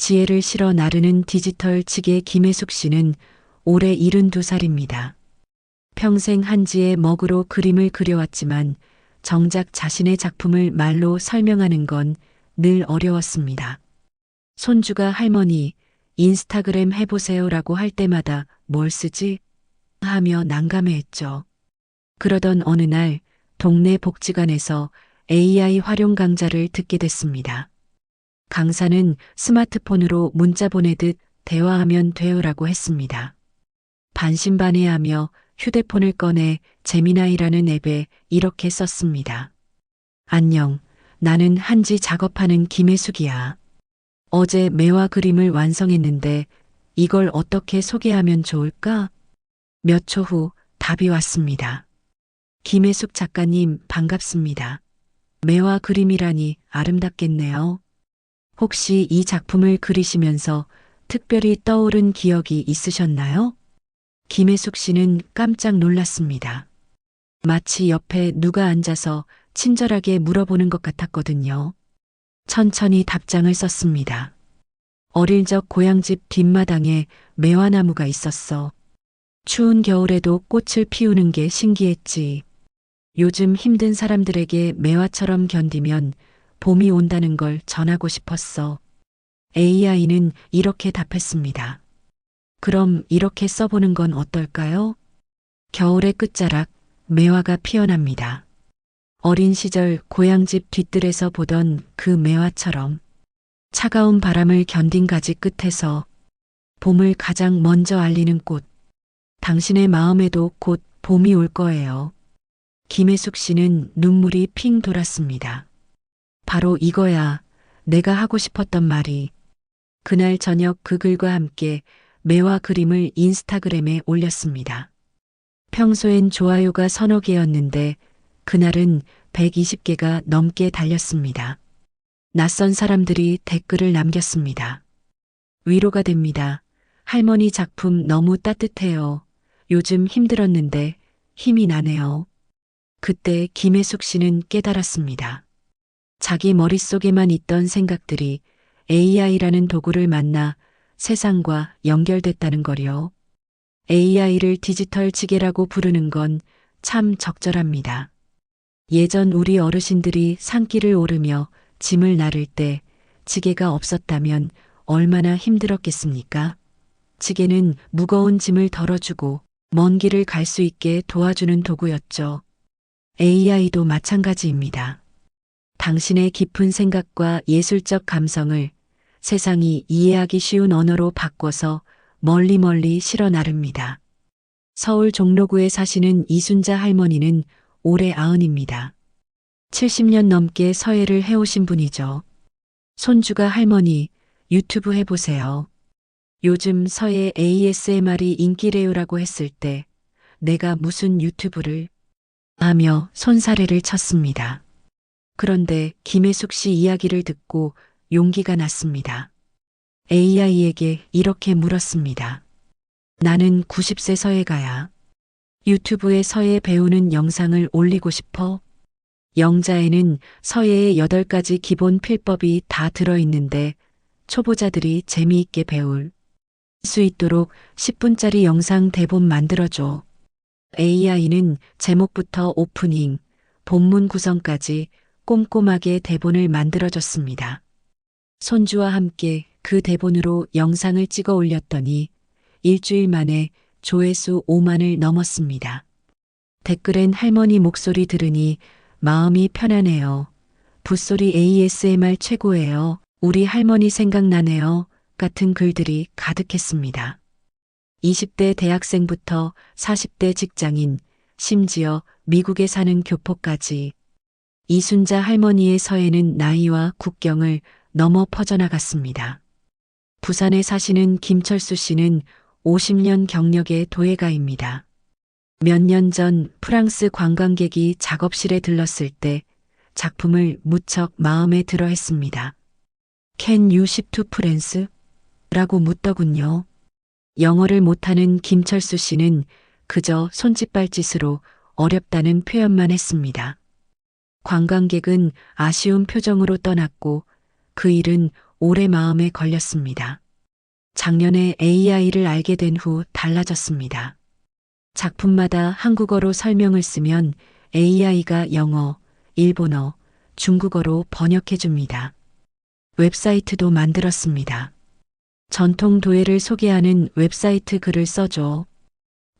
지혜를 실어 나르는 디지털 측의 김혜숙 씨는 올해 72살입니다. 평생 한지의 먹으로 그림을 그려왔지만 정작 자신의 작품을 말로 설명하는 건 늘 어려웠습니다. 손주가 할머니, 인스타그램 해보세요라고 할 때마다 뭘 쓰지? 하며 난감해했죠. 그러던 어느 날 동네 복지관에서 AI 활용 강좌를 듣게 됐습니다. 강사는 스마트폰으로 문자 보내듯 대화하면 돼요라고 했습니다. 반신반의하며 휴대폰을 꺼내 재미나이라는 앱에 이렇게 썼습니다. 안녕, 나는 한지 작업하는 김혜숙이야. 어제 매화 그림을 완성했는데 이걸 어떻게 소개하면 좋을까? 몇 초 후 답이 왔습니다. 김혜숙 작가님 반갑습니다. 매화 그림이라니 아름답겠네요. 혹시 이 작품을 그리시면서 특별히 떠오른 기억이 있으셨나요? 김혜숙 씨는 깜짝 놀랐습니다. 마치 옆에 누가 앉아서 친절하게 물어보는 것 같았거든요. 천천히 답장을 썼습니다. 어릴 적 고향집 뒷마당에 매화나무가 있었어. 추운 겨울에도 꽃을 피우는 게 신기했지. 요즘 힘든 사람들에게 매화처럼 견디면 봄이 온다는 걸 전하고 싶었어. AI는 이렇게 답했습니다. 그럼 이렇게 써보는 건 어떨까요? 겨울의 끝자락, 매화가 피어납니다. 어린 시절 고향집 뒤뜰에서 보던 그 매화처럼 차가운 바람을 견딘 가지 끝에서 봄을 가장 먼저 알리는 꽃. 당신의 마음에도 곧 봄이 올 거예요. 김혜숙 씨는 눈물이 핑 돌았습니다. 바로 이거야. 내가 하고 싶었던 말이. 그날 저녁 그 글과 함께 매화 그림을 인스타그램에 올렸습니다. 평소엔 좋아요가 서너 개였는데 그날은 120개가 넘게 달렸습니다. 낯선 사람들이 댓글을 남겼습니다. 위로가 됩니다. 할머니 작품 너무 따뜻해요. 요즘 힘들었는데 힘이 나네요. 그때 김혜숙 씨는 깨달았습니다. 자기 머릿속에만 있던 생각들이 AI라는 도구를 만나 세상과 연결됐다는 거요. AI를 디지털 지게라고 부르는 건 참 적절합니다. 예전 우리 어르신들이 산길을 오르며 짐을 나를 때 지게가 없었다면 얼마나 힘들었겠습니까? 지게는 무거운 짐을 덜어주고 먼 길을 갈 수 있게 도와주는 도구였죠. AI도 마찬가지입니다. 당신의 깊은 생각과 예술적 감성을 세상이 이해하기 쉬운 언어로 바꿔서 멀리 멀리 실어 나릅니다. 서울 종로구에 사시는 이순자 할머니는 올해 아흔입니다. 70년 넘게 서예를 해오신 분이죠. 손주가 할머니 유튜브 해보세요. 요즘 서예 ASMR이 인기래요라고 했을 때 내가 무슨 유튜브를 하며 손사래를 쳤습니다. 그런데 김혜숙 씨 이야기를 듣고 용기가 났습니다. AI에게 이렇게 물었습니다. 나는 90세 서예 가야. 유튜브에 서예 배우는 영상을 올리고 싶어? 영자에는 서예의 8가지 기본 필법이 다 들어있는데 초보자들이 재미있게 배울 수 있도록 10분짜리 영상 대본 만들어줘. AI는 제목부터 오프닝, 본문 구성까지 꼼꼼하게 대본을 만들어줬습니다. 손주와 함께 그 대본으로 영상을 찍어 올렸더니 일주일 만에 조회수 5만을 넘었습니다. 댓글엔 할머니 목소리 들으니 마음이 편하네요. 붓소리 ASMR 최고예요. 우리 할머니 생각나네요. 같은 글들이 가득했습니다. 20대 대학생부터 40대 직장인, 심지어 미국에 사는 교포까지 이순자 할머니의 서예는 나이와 국경을 넘어 퍼져나갔습니다. 부산에 사시는 김철수 씨는 50년 경력의 도예가입니다. 몇 년 전 프랑스 관광객이 작업실에 들렀을 때 작품을 무척 마음에 들어 했습니다. Can you ship to France? 라고 묻더군요. 영어를 못하는 김철수 씨는 그저 손짓발짓으로 어렵다는 표현만 했습니다. 관광객은 아쉬운 표정으로 떠났고 그 일은 오래 마음에 걸렸습니다. 작년에 AI를 알게 된 후 달라졌습니다. 작품마다 한국어로 설명을 쓰면 AI가 영어, 일본어, 중국어로 번역해 줍니다. 웹사이트도 만들었습니다. 전통 도예를 소개하는 웹사이트 글을 써줘.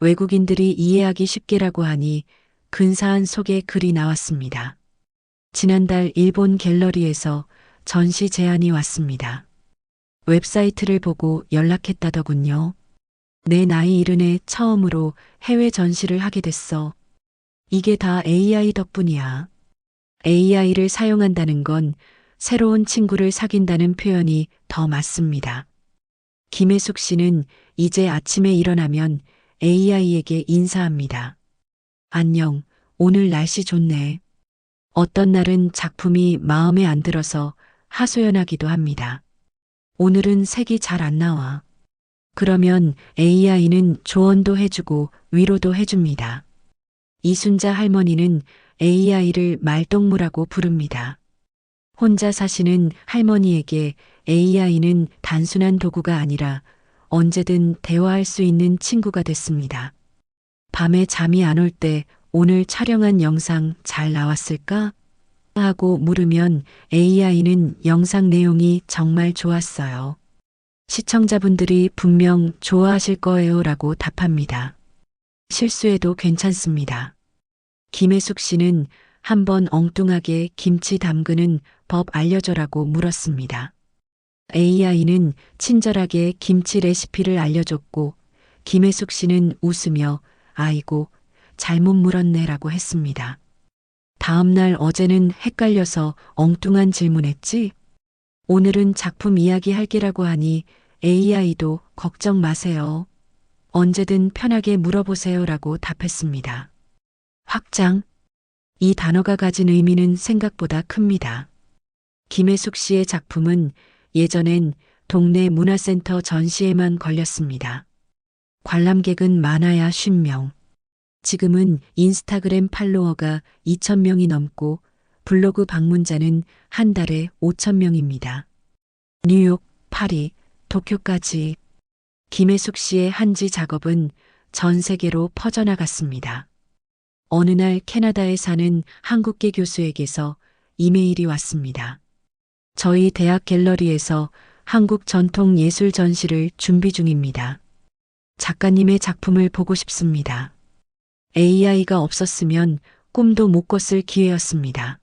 외국인들이 이해하기 쉽게라고 하니 근사한 소개 글이 나왔습니다. 지난달 일본 갤러리에서 전시 제안이 왔습니다. 웹사이트를 보고 연락했다더군요. 내 나이 이른에 처음으로 해외 전시를 하게 됐어. 이게 다 AI 덕분이야. AI를 사용한다는 건 새로운 친구를 사귄다는 표현이 더 맞습니다. 김혜숙 씨는 이제 아침에 일어나면 AI에게 인사합니다. 안녕, 오늘 날씨 좋네. 어떤 날은 작품이 마음에 안 들어서 하소연하기도 합니다. 오늘은 색이 잘 안 나와. 그러면 AI는 조언도 해주고 위로도 해줍니다. 이순자 할머니는 AI를 말동무라고 부릅니다. 혼자 사시는 할머니에게 AI는 단순한 도구가 아니라 언제든 대화할 수 있는 친구가 됐습니다. 밤에 잠이 안 올 때 오늘 촬영한 영상 잘 나왔을까? 하고 물으면 AI는 영상 내용이 정말 좋았어요. 시청자분들이 분명 좋아하실 거예요 라고 답합니다. 실수해도 괜찮습니다. 김혜숙 씨는 한번 엉뚱하게 김치 담그는 법 알려줘라고 물었습니다. AI는 친절하게 김치 레시피를 알려줬고 김혜숙 씨는 웃으며 아이고 잘못 물었네라고 했습니다. 다음날 어제는 헷갈려서 엉뚱한 질문했지? 오늘은 작품 이야기 할게라고 하니 AI도 걱정 마세요. 언제든 편하게 물어보세요라고 답했습니다. 확장. 이 단어가 가진 의미는 생각보다 큽니다. 김혜숙 씨의 작품은 예전엔 동네 문화센터 전시에만 걸렸습니다. 관람객은 많아야 50명. 지금은 인스타그램 팔로워가 2,000명이 넘고 블로그 방문자는 한 달에 5,000명입니다. 뉴욕, 파리, 도쿄까지 김혜숙 씨의 한지 작업은 전 세계로 퍼져나갔습니다. 어느 날 캐나다에 사는 한국계 교수에게서 이메일이 왔습니다. 저희 대학 갤러리에서 한국 전통 예술 전시를 준비 중입니다. 작가님의 작품을 보고 싶습니다. AI가 없었으면 꿈도 못 꿨을 기회였습니다.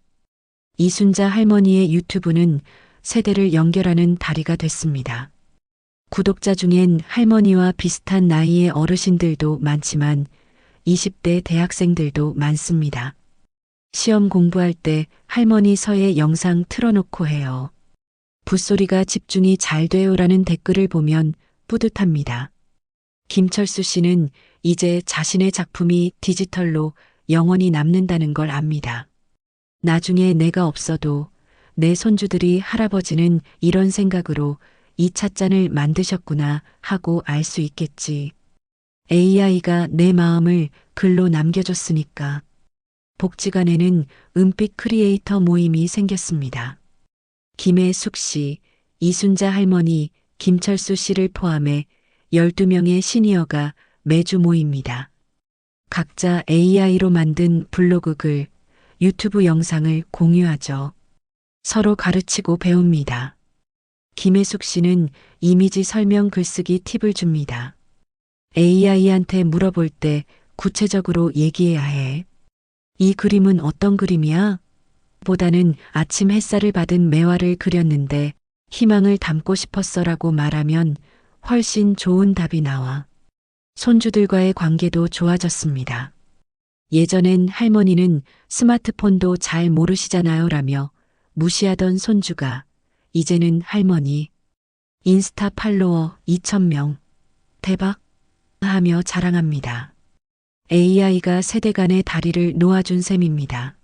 이순자 할머니의 유튜브는 세대를 연결하는 다리가 됐습니다. 구독자 중엔 할머니와 비슷한 나이의 어르신들도 많지만 20대 대학생들도 많습니다. 시험 공부할 때 할머니 서예 영상 틀어놓고 해요. 붓소리가 집중이 잘 돼요라는 댓글을 보면 뿌듯합니다. 김철수 씨는 이제 자신의 작품이 디지털로 영원히 남는다는 걸 압니다. 나중에 내가 없어도 내 손주들이 할아버지는 이런 생각으로 이 찻잔을 만드셨구나 하고 알 수 있겠지. AI가 내 마음을 글로 남겨줬으니까. 복지관에는 은빛 크리에이터 모임이 생겼습니다. 김혜숙 씨, 이순자 할머니, 김철수 씨를 포함해 12명의 시니어가 매주 모입니다. 각자 AI로 만든 블로그 글, 유튜브 영상을 공유하죠. 서로 가르치고 배웁니다. 김혜숙 씨는 이미지 설명 글쓰기 팁을 줍니다. AI한테 물어볼 때 구체적으로 얘기해야 해. 이 그림은 어떤 그림이야? 보다는 아침 햇살을 받은 매화를 그렸는데 희망을 담고 싶었어라고 말하면 훨씬 좋은 답이 나와. 손주들과의 관계도 좋아졌습니다. 예전엔 할머니는 스마트폰도 잘 모르시잖아요 라며 무시하던 손주가 이제는 할머니 인스타 팔로워 2,000명 대박 하며 자랑합니다. AI가 세대 간의 다리를 놓아준 셈입니다.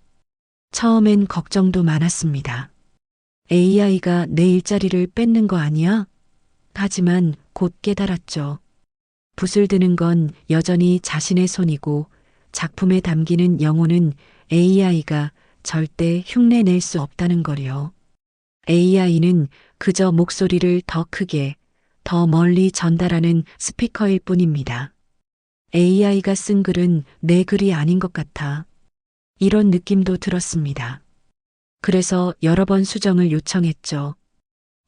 처음엔 걱정도 많았습니다. AI가 내 일자리를 뺏는 거 아니야? 하지만 곧 깨달았죠. 붓을 드는 건 여전히 자신의 손이고 작품에 담기는 영혼은 AI가 절대 흉내낼 수 없다는 거요. AI는 그저 목소리를 더 크게, 더 멀리 전달하는 스피커일 뿐입니다. AI가 쓴 글은 내 글이 아닌 것 같아. 이런 느낌도 들었습니다. 그래서 여러 번 수정을 요청했죠.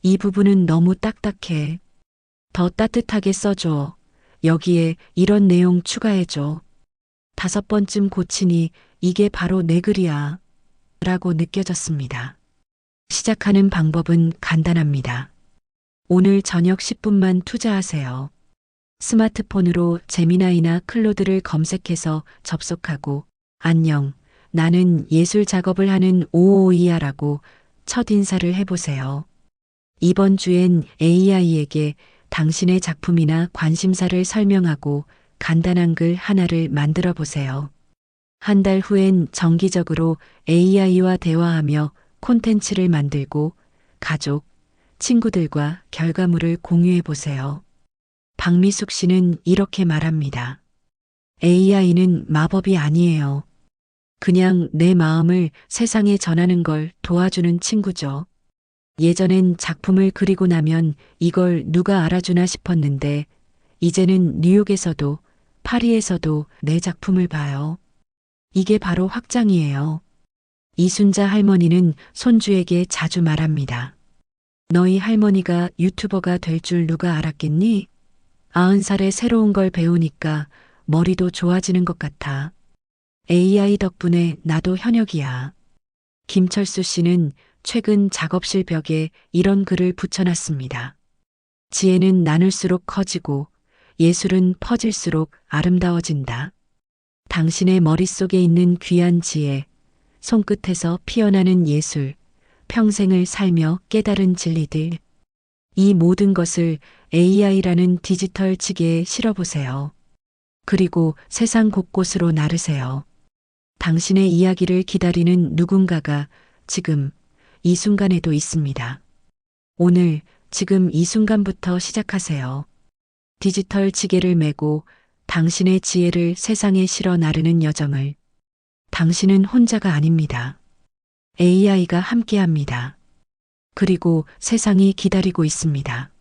이 부분은 너무 딱딱해. 더 따뜻하게 써줘. 여기에 이런 내용 추가해줘. 다섯 번쯤 고치니 이게 바로 내 글이야. 라고 느껴졌습니다. 시작하는 방법은 간단합니다. 오늘 저녁 10분만 투자하세요. 스마트폰으로 제미나이나 클로드를 검색해서 접속하고 안녕, 나는 예술 작업을 하는 오오이야라고 첫 인사를 해보세요. 이번 주엔 AI에게 당신의 작품이나 관심사를 설명하고 간단한 글 하나를 만들어 보세요. 한 달 후엔 정기적으로 AI와 대화하며 콘텐츠를 만들고 가족, 친구들과 결과물을 공유해 보세요. 박미숙 씨는 이렇게 말합니다. AI는 마법이 아니에요. 그냥 내 마음을 세상에 전하는 걸 도와주는 친구죠. 예전엔 작품을 그리고 나면 이걸 누가 알아주나 싶었는데 이제는 뉴욕에서도 파리에서도 내 작품을 봐요. 이게 바로 확장이에요. 이순자 할머니는 손주에게 자주 말합니다. 너희 할머니가 유튜버가 될 줄 누가 알았겠니? 아흔 살에 새로운 걸 배우니까 머리도 좋아지는 것 같아. AI 덕분에 나도 현역이야. 김철수 씨는 최근 작업실 벽에 이런 글을 붙여놨습니다. 지혜는 나눌수록 커지고 예술은 퍼질수록 아름다워진다. 당신의 머릿속에 있는 귀한 지혜, 손끝에서 피어나는 예술, 평생을 살며 깨달은 진리들. 이 모든 것을 AI라는 디지털 지게에 실어보세요. 그리고 세상 곳곳으로 나르세요. 당신의 이야기를 기다리는 누군가가 지금 이 순간에도 있습니다. 오늘 지금 이 순간부터 시작하세요. 디지털 지게를 메고 당신의 지혜를 세상에 실어 나르는 여정을 당신은 혼자가 아닙니다. AI가 함께합니다. 그리고 세상이 기다리고 있습니다.